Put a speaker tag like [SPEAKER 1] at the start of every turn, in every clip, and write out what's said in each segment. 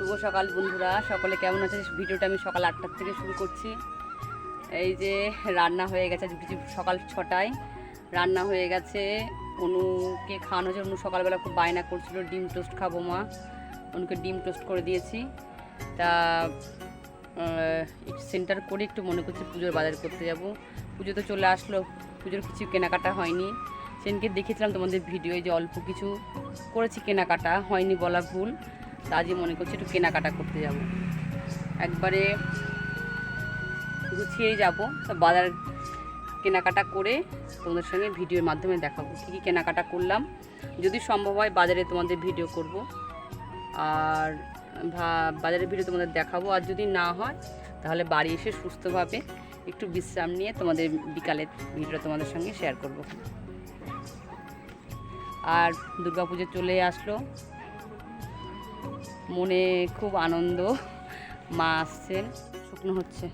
[SPEAKER 1] শুভ সকাল বন্ধুরা, সকলে কেমন আছে ভিডিওটা আমি সকাল আটটার থেকে শুরু করছি। এই যে রান্না হয়ে গেছে সকাল ছটায়। রান্না হয়ে গেছে, অনুকে খাওয়ানো হয়েছে। অনু সকালবেলা খুব বায়না করছিল, ডিম টোস্ট খাব মা। অনুকে ডিম টোস্ট করে দিয়েছি। তা সেন্টার করে একটু মনে করছি পুজোর বাজার করতে যাব। পুজো তো চলে আসলো, পুজোর কিছু কেনাকাটা হয়নি। সেদিনকে দেখেছিলাম তোমাদের ভিডিও যে অল্প কিছু করেছি কেনাকাটা, হয়নি বলা ভুল। আজই মনে করছি একটু কেনাকাটা করতে যাব। একবারে গুছিয়েই যাব। বাজার কেনাকাটা করে তোমাদের সঙ্গে ভিডিওর মাধ্যমে দেখাবো কী কী কেনাকাটা করলাম। যদি সম্ভব হয় বাজারে তোমাদের ভিডিও করব। আর বাজারের ভিডিও তোমাদের দেখাবো। আর যদি না হয়, তাহলে বাড়ি এসে সুস্থভাবে একটু বিশ্রাম নিয়ে তোমাদের বিকালের ভিডিওটা তোমাদের সঙ্গে শেয়ার করব। আর দুর্গাপুজো চলে আসলো। মনে খুব আনন্দ। মা আসছেন শুকনো হচ্ছে।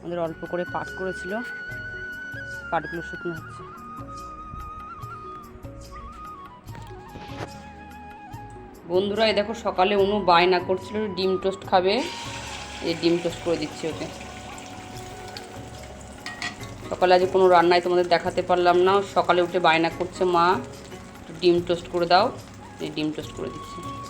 [SPEAKER 1] আমাদের অল্প করে পাট করেছিল, পাটগুলো শুকনো হচ্ছে। বন্ধুরা, এই দেখো সকালে অনু বায়না করছিল ডিম টোস্ট খাবে। এই ডিম টোস্ট করে দিচ্ছি ওকে। সকালে আজ কোনো রান্নায় তোমাদের দেখাতে পারলাম না। সকালে উঠে বায়না করছে মা। ডিম টোস্ট করে দাও। এই ডিম টোস্ট করে দিচ্ছি।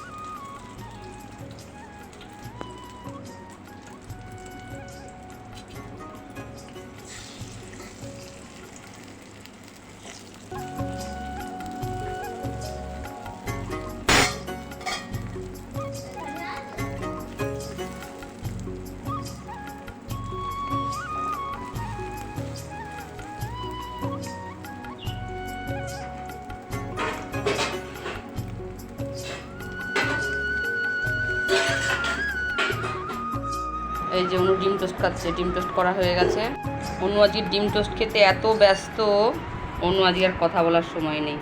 [SPEAKER 1] এই যে অনু ডিম টোস্ট খাচ্ছে ডিম টোস্ট করা হয়ে গেছে। অনু আজকে ডিম টোস্ট খেতে এত ব্যস্ত অনু আজকে আর কথা বলার সময় নেই.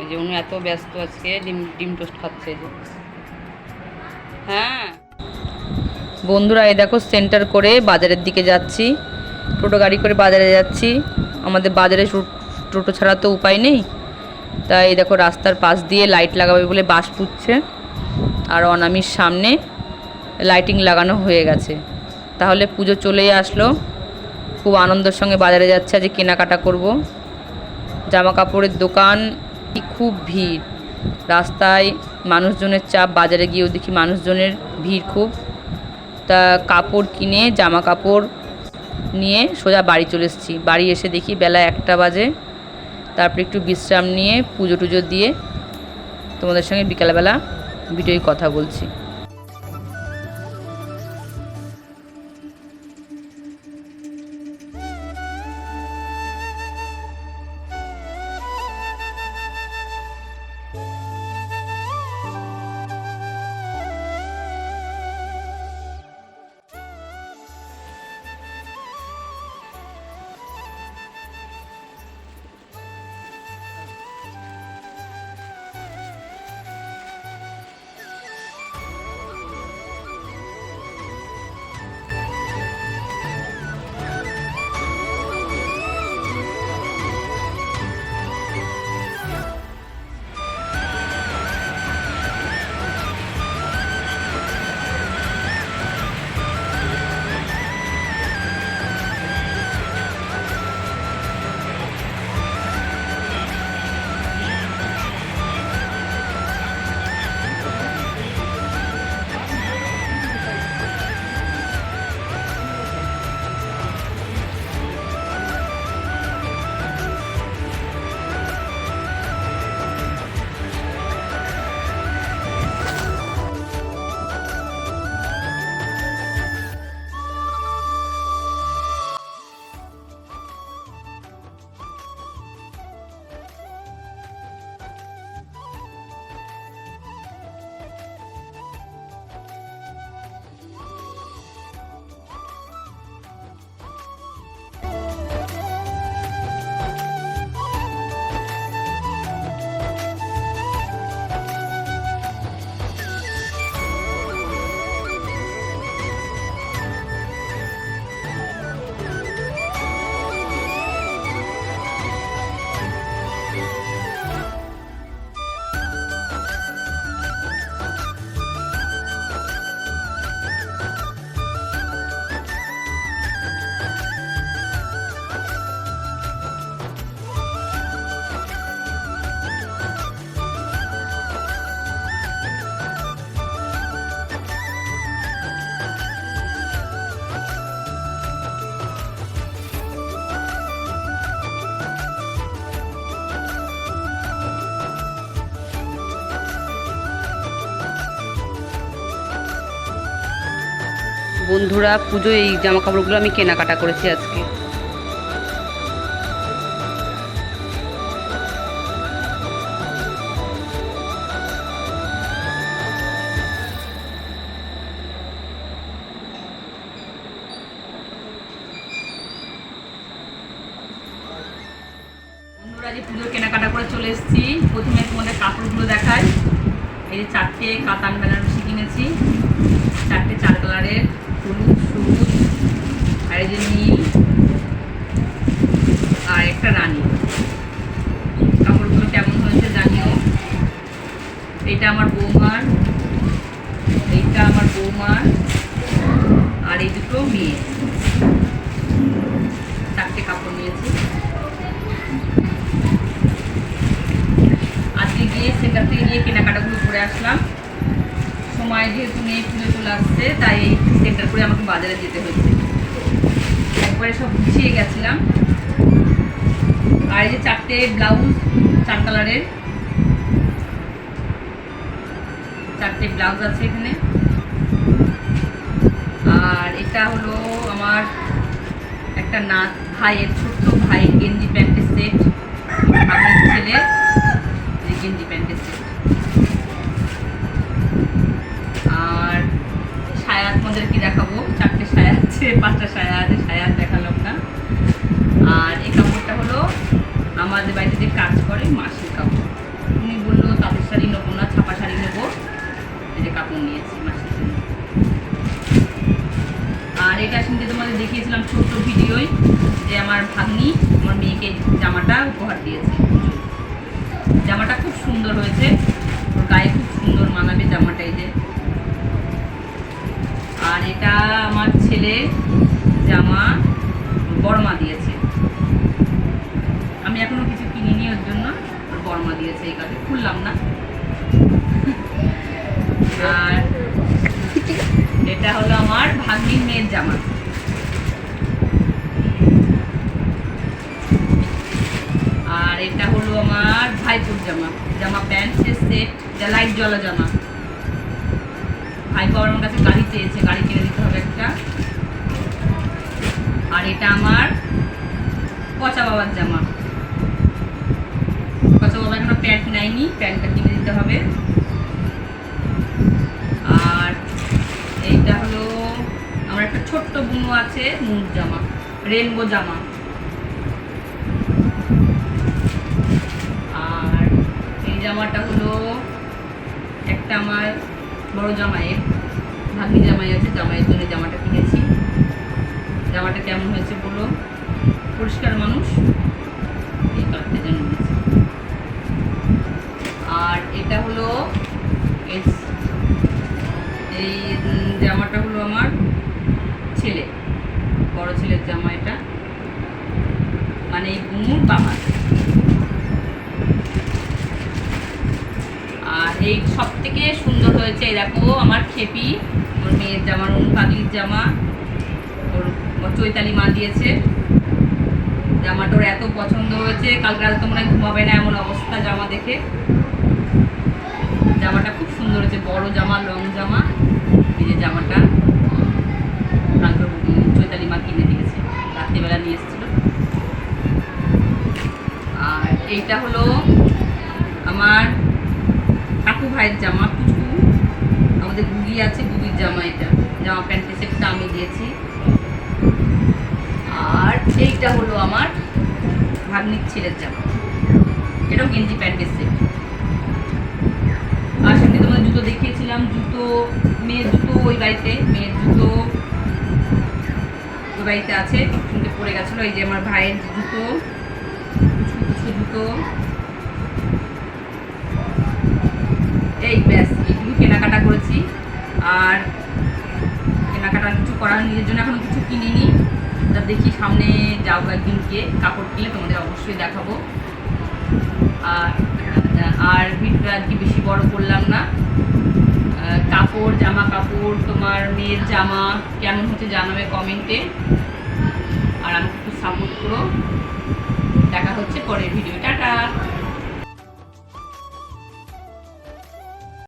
[SPEAKER 1] এই যে উনি এত ব্যস্ত আজকে ডিম ডিম টোস্ট খাচ্ছে যে। হ্যাঁ। বন্ধুরা এই দেখো সেন্টার করে বাজারের দিকে যাচ্ছি। টোটো গাড়ি করে বাজারে যাচ্ছি। আমাদের বাজারে টোটো ছাড়া তো উপায় নেই। তাই দেখো রাস্তার পাশ দিয়ে লাইট লাগাবে বলে বাস পুচ্ছে আর অনামির সামনে লাইটিং লাগানো হয়ে গেছে। তাহলে পুজো চলেই আসলো। খুব আনন্দের সঙ্গে বাজারে যাচ্ছে আজ কেনাকাটা করব। জামা কাপড়ের দোকান খুব ভিড়। রাস্তায় মানুষজনের চাপ, বাজারে গিয়েও দেখি মানুষজনের ভিড় খুব। তা কাপড় কিনে জামা কাপড় নিয়ে সোজা বাড়ি চলে এসেছি। বাড়ি এসে দেখি বেলা একটা বাজে। তারপর একটু বিশ্রাম নিয়ে পুজো টুজো দিয়ে তোমাদের সঙ্গে বিকালবেলা ভিডিওয় কথা বলছি।
[SPEAKER 2] বন্ধুরা, পুজো এই জামা কাপড়গুলো আমি কেনাকাটা করেছি আজকে।
[SPEAKER 1] যে পুজোর কেনাকাটা করে চলে এসেছি। প্রথমে কাপড়গুলো এই চারটে কাতান বেনারসি কিনেছি। চারটে চার কালারের। সবুজ আর এই যে নীল। আর একটা রানী। কাপড়গুলো কেমন হয়েছে জানিও। এইটা আমার বৌমার। এইটা আমার বৌমার। আর এই দুটো মেয়ে চারটে কাপড় নিয়েছি। আজকে গিয়ে সেখান থেকে গিয়ে কেনাকাটাগুলো করে আসলাম। সময় যেহেতু নেই পুজো চলে আসছে, তাই এই সেন্টার করে আমাকে বাজারে যেতে হয়েছে। একবারে সব গুছিয়ে গেছিলাম। আর এই যে চারটে ব্লাউজ, চার কালারের, চারটে ব্লাউজ আছে এখানে। আর এটা হলো আমার একটা নাচ ভাইয়ের, ছোট্ট ভাইয়ের গেঞ্জি প্যান্টের সেট। আমার এই গেঞ্জি প্যান্টের সেট। সায়া তোমাদেরকে দেখাবো। চারটে সায়া আছে, পাঁচটা সায়া আছে, সায়া দেখালাম না। আর এই কাপড়টা হলো আমাদের বাড়িতে যে কাজ করে মাসির ভাগ্নির মেয়ের জামা। আর এটা হলো আমার ভাইপুর জামা। জামা প্যান্টের সেট, যা লাইট জলা জামা। ভাইপো আমার কাছে গাড়ি চেয়েছে, গাড়ি কিনে দিতে হবে একটা। আর এটা আমার পচা বাবার জামা। পচা বাবা এখনও প্যান্ট নেয়নি, প্যান্টটা কিনে দিতে হবে। আর এইটা হলো ছোট্ট বুনো আছে, মুখ জামা, রেনবো জামা। আর এই জামাটা হলো একটা আমার বড় জামাইয়ের, ভাগ্নি জামাই আছে, জামাইয়ের জন্য জামাটা কিনেছি। জামাটা কেমন হয়েছে বলো? পরিষ্কার মানুষ, এই কালারটা জন্য আর এটা হলো, এই জামাটা হলো আমার ছেলে, বড় ছেলের জামা এটা। মানে এই বুনুর বাবা। আর এই সব থেকে সুন্দর হয়েছে, এই দেখো, আমার খেপি, ওর মেয়ের জামা, ওর পাগলির জামা ওর চৈতালি মা দিয়েছে। জামাটা ওর এত পছন্দ হয়েছে, কালকে রাতে তো মনে হয় ঘুমাবে না, এমন অবস্থা জামা দেখে। জামাটা খুব সুন্দর হয়েছে, বড় জামা, লং জামা, এই যে জামাটা। উম চৈতালি মা কিনে দিয়েছে। রাত্রিবেলা নিয়ে এসেছিল। আর এইটা হলো আমার কাকু ভাইয়ের জামা কুচু আমাদের আছে গুগির জামা এটা। জামা প্যান্টের সেটটা আমি দিয়েছি। আর এইটা হলো আমার ভাগ্নির ছেলের জামা। এটাও গেঞ্জি প্যান্টের সেট। আর সাথে তোমাদের জুতো দেখিয়েছিলাম। জুতো, মেয়ের জুতো ওই বাড়িতে, মেয়ের জুতো। বাড়িতে আছে, কিন্তু পড়ে গেছিল। এই যে আমার ভাইয়ের জুতো কুচু জুতো এই ব্যাস এইগুলো কেনাকাটা করেছি। আর কেনাকাটা কিছু করার নিজের জন্য এখনও কিছু কিনিনি। তা দেখি সামনে যাব একদিন গিয়ে, কাপড় কিনে তোমাদের অবশ্যই দেখাবো। আর আর ভিডিওটা আর কি বেশি বড় করলাম না। কাপড়, জামা কাপড়, তোমার মেয়ের জামা, কেমন হচ্ছে জানাবে কমেন্টে। আর আমাকে একটু সাপোর্ট করো। দেখা হচ্ছে পরের ভিডিও টাটা!